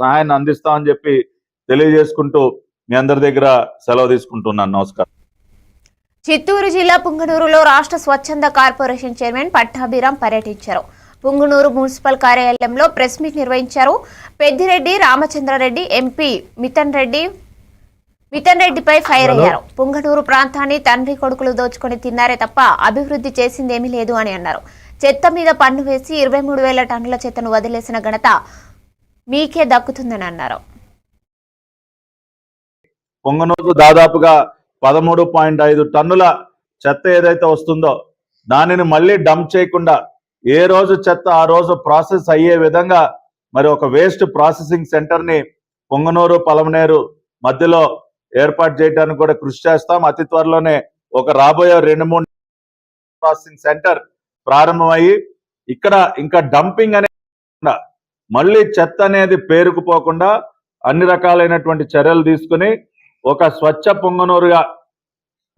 సహాయాన్ని అందిస్తామని చెప్పి తెలియజేసుకుంటూ మీ అందరి దగ్గర సెలవు తీసుకుంటున్నాను. నమస్కారం. చిత్తూరు జిల్లా పుంగనూరులో రాష్ట్ర స్వచ్ఛంద కార్పొరేషన్ చైర్మన్ పట్టాభిరామ్ పర్యటించారు. పుంగనూరు మున్సిపల్ కార్యాలయంలో ప్రెస్ మీట్ నిర్వహించారు. పెద్దిరెడ్డి రామచంద్రారెడ్డి ఎంపీ మితన్ రెడ్డి మితన్ రెడ్డిపై ఫైర్ అయ్యారు. పుంగనూరు ప్రాంతాన్ని తండ్రి కొడుకులు దోచుకొని తిన్నారే తప్ప అభివృద్ధి చేసిందేమీ లేదు అని అన్నారు. చెత్త మీద పన్ను వేసి ఇరవై మూడు వేల టన్నుల చెత్తను వదిలేసిన ఘనత మీకే దక్కుతుందని అన్నారు. పొంగనూరు దాదాపుగా పదమూడు పాయింట్ ఐదు టన్నుల చెత్త ఏదైతే వస్తుందో దానిని మళ్ళీ డంప్ చేయకుండా ఏ రోజు చెత్త ఆ రోజు ప్రాసెస్ అయ్యే విధంగా మరి ఒక వేస్ట్ ప్రాసెసింగ్ సెంటర్ని పొంగనూరు పలమనేరు మధ్యలో ఏర్పాటు చేయడానికి కూడా కృషి చేస్తాం. అతి త్వరలోనే ఒక రాబోయే రెండు మూడు ప్రాసెసింగ్ సెంటర్ ప్రారంభమయ్యి ఇక్కడ ఇంకా డంపింగ్ అనే మళ్ళీ చెత్త అనేది పేరుకుపోకుండా అన్ని రకాలైనటువంటి చర్యలు తీసుకుని ఒక స్వచ్ఛ పొంగనూరుగా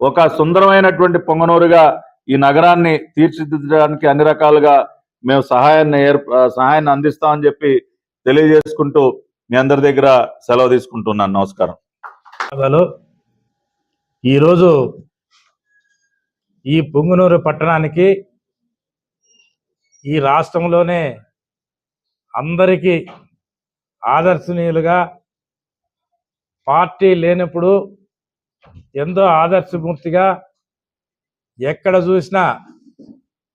ఒక సుందరమైనటువంటి పొంగనూరుగా ఈ నగరాన్ని తీర్చిదిద్దడానికి అన్ని రకాలుగా మేము సహాయాన్ని ఏర్ సహాయాన్ని అందిస్తామని చెప్పి తెలియజేసుకుంటూ మీ అందరి దగ్గర సెలవు తీసుకుంటున్నాను. నమస్కారం. హలో. ఈరోజు ఈ పొంగునూరు పట్టణానికి ఈ రాష్ట్రంలోనే అందరికీ ఆదర్శనీయులుగా పార్టీ లేనప్పుడు ఎంతో ఆదర్శమూర్తిగా ఎక్కడ చూసినా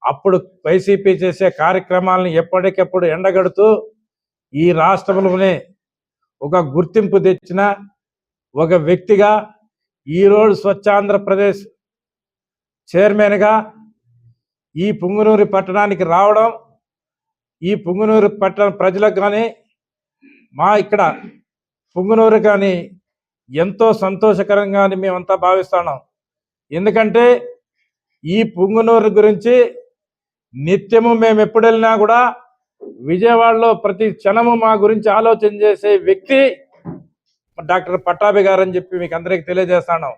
అప్పుడు వైసీపీ చేసే కార్యక్రమాలను ఎప్పటికెప్పుడు ఎండగడుతూ ఈ రాష్ట్రంలోనే ఒక గుర్తింపు తెచ్చిన ఒక వ్యక్తిగా ఈరోజు స్వచ్ఛాంధ్రప్రదేశ్ చైర్మన్గా ఈ పుంగనూరి పట్టణానికి రావడం ఈ పుంగనూరు పట్టణ ప్రజలకు కానీ మా ఇక్కడ పుంగనూరు కానీ ఎంతో సంతోషకరంగా అని మేమంతా భావిస్తున్నాం ఎందుకంటే ఈ పుంగనూరు గురించి నిత్యము మేము ఎప్పుడు వెళ్ళినా కూడా విజయవాడలో ప్రతి క్షణము మా గురించి ఆలోచన చేసే వ్యక్తి డాక్టర్ పట్టాభి గారు అని చెప్పి మీకు అందరికి తెలియజేస్తాను